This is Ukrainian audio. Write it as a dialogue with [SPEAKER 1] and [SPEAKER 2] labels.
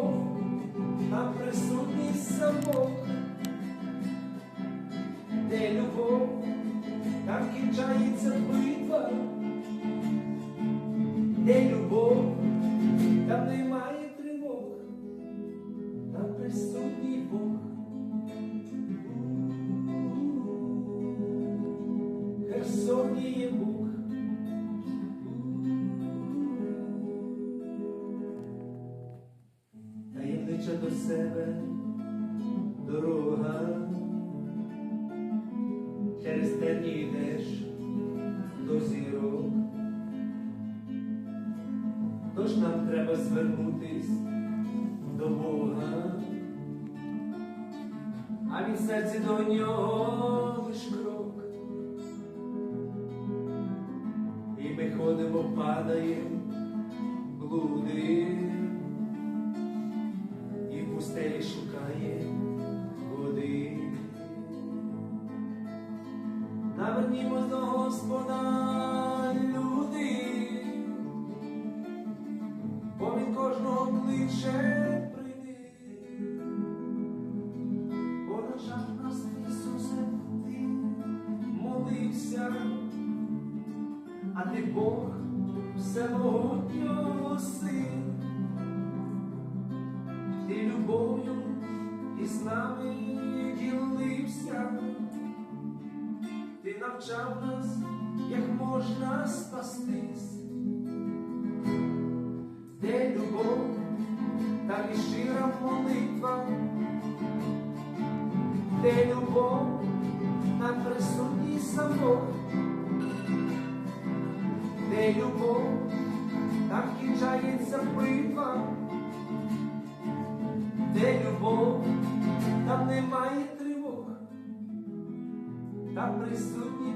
[SPEAKER 1] любов, там присутній самок, де любов, там кінчається битва, де любов, там немає тривог, там присутній Бог. Херсоні є Бог. Таємнича до себе дорога, через темні йдеш до зірок. Тож нам треба звернутись до Бога, а від серці до нього лиш крок. І ми ходимо, падаємо, блудимо, пустелі шукає води. Навернімось до Господа, люди, бо він кожного кличе прийди. На нас Ісусе, ти молився, а ти Бог всемогутнього син. Ти любов'ю із нами ділився, ти навчав нас, як можна спастись, де любов, там і щира молитва, де любов, там присутній самок, де любов, там кінчається битва любов, там немає тривог, там присутній